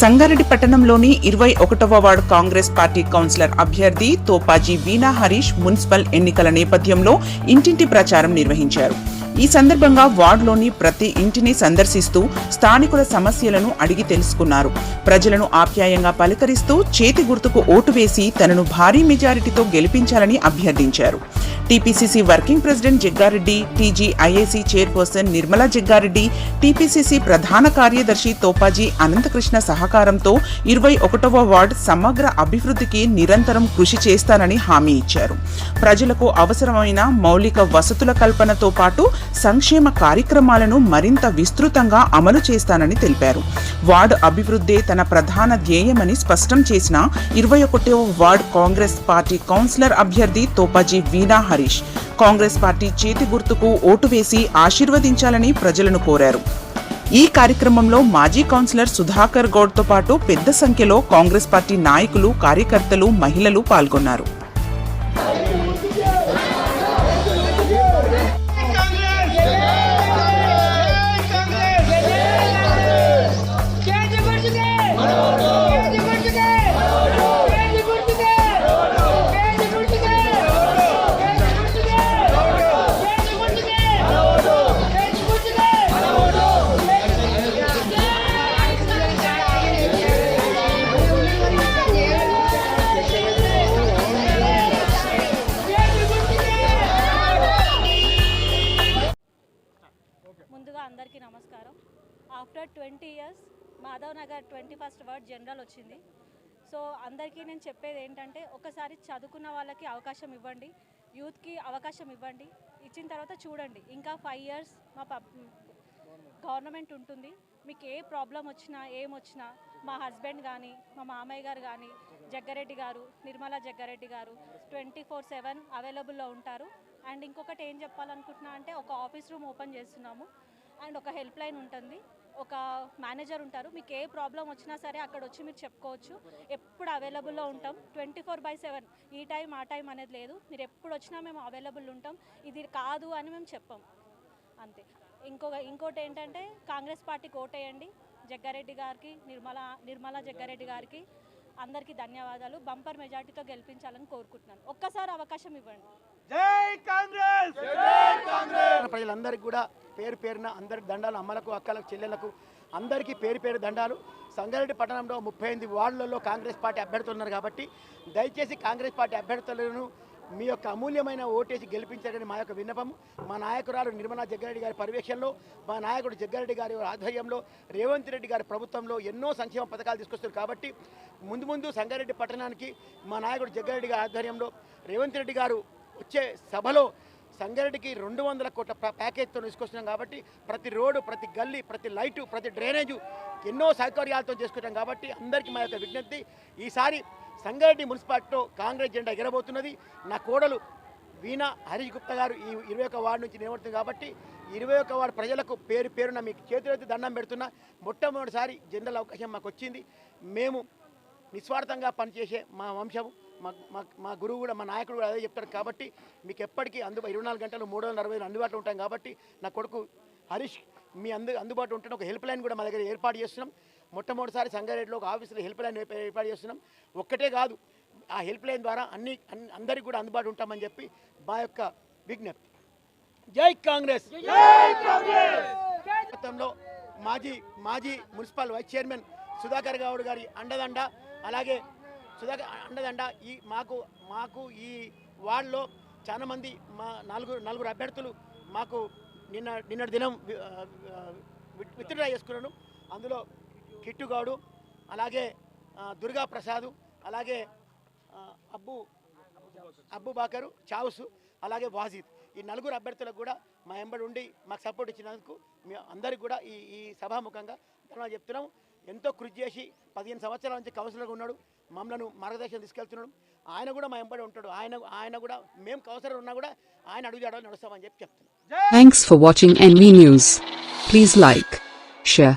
సంగారెడ్డి పట్టణంలోని ఇరవై ఒకటవ వార్డు కాంగ్రెస్ పార్టీ కౌన్సిలర్ అభ్యర్థి తోపాజీ వీణా హరీష్ మున్సిపల్ ఎన్నికల నేపథ్యంలో ఇంటింటి ప్రచారం నిర్వహించారు. ఈ సందర్భంగా వార్డులోని ప్రతి ఇంటిని సందర్శిస్తూ స్థానికుల సమస్యలను అడిగి తెలుసుకున్నారు. ప్రజలను ఆప్యాయంగా పలకరిస్తూ చేతి గుర్తుకు ఓటు వేసి తనను భారీ మెజారిటీతో గెలిపించాలని అభ్యర్థించారు. TPCC working president Jaggareddy TG IAC chairperson Nirmala Jaggareddy TPCC ప్రధాన కార్యదర్శి తోపాజీ అనంతకృష్ణ సహకారంతో ఇరవై ఒకటవ వార్డ్ సమగ్ర అభివృద్ధికి నిరంతరం కృషి చేస్తానని హామీ ఇచ్చారు. ప్రజలకు అవసరమైన మౌలిక వసతుల కల్పనతో పాటు సంక్షేమ కార్యక్రమాలను మరింత విస్తృతంగా అమలు చేస్తానని తెలిపారు. వార్డు అభివృద్ధే తన ప్రధాన ధ్యేయమని స్పష్టం చేసిన ఇరవై ఒకటవ వార్డ్ కాంగ్రెస్ పార్టీ కౌన్సిలర్ అభ్యర్థి తోపాజీ వీణా హరీష్. కాంగ్రెస్ పార్టీ చేతి గుర్తుకు ఓటు వేసి ఆశీర్వదించాలని ప్రజలను కోరారు. ఈ కార్యక్రమంలో మాజీ కౌన్సిలర్ సుధాకర్ గౌడ్తో పాటు పెద్ద సంఖ్యలో కాంగ్రెస్ పార్టీ నాయకులు కార్యకర్తలు మహిళలు పాల్గొన్నారు. After twenty years Madhav Nagar twenty first ward general వచ్చింది. సో అందరికీ నేను చెప్పేది ఏంటంటే ఒకసారి చదువుకున్న వాళ్ళకి అవకాశం ఇవ్వండి యూత్కి అవకాశం ఇవ్వండి ఇచ్చిన తర్వాత చూడండి. ఇంకా ఫైవ్ ఇయర్స్ మా గవర్నమెంట్ ఉంటుంది. మీకు ఏ ప్రాబ్లం వచ్చినా ఏం వచ్చినా మా హస్బెండ్ కానీ మా మామయ్య గారు కానీ జగ్గారెడ్డి గారు నిర్మలా జగ్గారెడ్డి గారు ట్వంటీ ఫోర్ సెవెన్ అవైలబుల్లో ఉంటారు. అండ్ ఇంకొకటి ఏం చెప్పాలనుకుంటున్నా అంటే ఒక ఆఫీస్ రూమ్ ఓపెన్ చేస్తున్నాము. అండ్ ఒక హెల్ప్ లైన్ ఉంటుంది. ఒక మేనేజర్ ఉంటారు. మీకు ఏ ప్రాబ్లం వచ్చినా సరే అక్కడ వచ్చి మీరు చెప్పుకోవచ్చు. ఎప్పుడు అవైలబుల్లో ఉంటాం. ట్వంటీ ఫోర్ బై సెవెన్ ఈ టైం ఆ టైం అనేది లేదు. మీరు ఎప్పుడు వచ్చినా మేము అవైలబుల్ ఉంటాం. ఇది కాదు అని మేము చెప్పాం. అంతే. ఇంకొక ఇంకోటి ఏంటంటే కాంగ్రెస్ పార్టీకి ఓటేయండి. జగ్గారెడ్డి గారికి నిర్మలా నిర్మలా జగ్గారెడ్డి గారికి. అందరికీ ధన్యవాదాలు. బంపర్ మెజార్టీతో గెలిపించాలని కోరుకుంటున్నాను. ఒక్కసారి అవకాశం ఇవ్వండి. ప్రజలందరికీ కూడా పేరు పేరున అందరి దండాలు అమ్మలకు అక్కలకు చెల్లెలకు అందరికీ పేరు పేరు దండాలు. సంగారెడ్డి పట్టణంలో ముప్పై ఎనిమిది వార్డులలో కాంగ్రెస్ పార్టీ అభ్యర్థులు ఉన్నారు కాబట్టి దయచేసి కాంగ్రెస్ పార్టీ అభ్యర్థులను మీ యొక్క అమూల్యమైన ఓటేసి గెలిపించారని మా యొక్క విన్నపం మా నాయకురాలు నిర్మలా జగ్గారెడ్డి గారి పర్యవేక్షణలో మా నాయకుడు జగ్గారెడ్డి గారి ఆధ్వర్యంలో రేవంత్ రెడ్డి గారి ప్రభుత్వంలో ఎన్నో సంక్షేమ పథకాలు తీసుకొస్తారు కాబట్టి ముందు ముందు సంగారెడ్డి పట్టణానికి మా నాయకుడు జగ్గారెడ్డి గారి ఆధ్వర్యంలో రేవంత్ రెడ్డి గారు వచ్చే సభలో సంగారెడ్డికి రెండు వందల కోట్ల ప్యాకేజ్తో తీసుకొస్తున్నాం కాబట్టి ప్రతి రోడ్డు ప్రతి గల్లీ ప్రతి లైటు ప్రతి డ్రైనేజు ఎన్నో సౌకర్యాలతో చేసుకుంటాం కాబట్టి అందరికీ మా యొక్క విజ్ఞప్తి. ఈసారి సంగారెడ్డి మున్సిపాలిటీలో కాంగ్రెస్ జెండా ఎగరబోతున్నది. నా కోడలు వీణా హరీష్ గుప్తా గారు ఈ ఇరవై ఒక్క వార్డు నుంచి నిలబడుతుంది కాబట్టి ఇరవై ఒక్క వార్డు ప్రజలకు పేరు పేరున మీకు చేతులైతే దండం పెడుతున్నా. మొట్టమొదటిసారి జనరల్ అవకాశం మాకు వచ్చింది. మేము నిస్వార్థంగా పనిచేసే మా వంశము మా మా గురువు కూడా మా నాయకుడు కూడా అదే చెప్తాడు కాబట్టి మీకు ఎప్పటికీ అందుబా ఇరవై నాలుగు గంటలు మూడు వందల అరవై అందుబాటులో ఉంటాం కాబట్టి నా కొడుకు హరీష్ మీ అందు అందుబాటులో ఉంటున్న ఒక హెల్ప్ లైన్ కూడా మా దగ్గర ఏర్పాటు చేస్తున్నాం. మొట్టమొదటిసారి సంగారెడ్డిలో ఒక ఆఫీసులో హెల్ప్ లైన్ ఏర్పా- ఏర్పాటు చేస్తున్నాం. ఒక్కటే కాదు ఆ హెల్ప్ లైన్ ద్వారా అన్ని అన్ని- అందరికీ కూడా అందుబాటు ఉంటామని చెప్పి మా యొక్క విజ్ఞప్తి. జై కాంగ్రెస్! గతంలో మాజీ మాజీ municipal vice chairman Sudhakar Goud గారి అండదండ అలాగే సుధాకర్ అండదండ ఈ మాకు మాకు ఈ వార్డులో చాలా మంది మా నలుగురు నలుగురు అభ్యర్థులు మాకు నిన్న నిన్నటి దినం విత్డ్రా చేసుకున్నాను. అందులో కిట్టుగౌడు అలాగే దుర్గా ప్రసాద్ అలాగే అబ్బు అబ్బు బాకరు చావుసు అలాగే వాజిద్. ఈ నలుగురు అభ్యర్థులకు కూడా మా ఎంబడి ఉండి మాకు సపోర్ట్ ఇచ్చినందుకు మీ అందరికి కూడా ఈ ఈ సభాముఖంగా ధన్యవాదాలు చెప్తున్నాం. ఎంతో కృషి చేసి పదిహేను సంవత్సరాల నుంచి కౌన్సిలర్గా ఉన్నాడు మమ్మల్ని మార్గదర్శనం తీసుకెళ్తున్నాడు. ఆయన కూడా మా ఎంబడి ఉంటాడు. ఆయన ఆయన కూడా మేము కౌన్సిలర్ ఉన్నా కూడా ఆయన అడుగు అడుగుజాడలు నడుస్తామని చెప్పి చెప్తున్నాం. Thanks for watching NV news please like share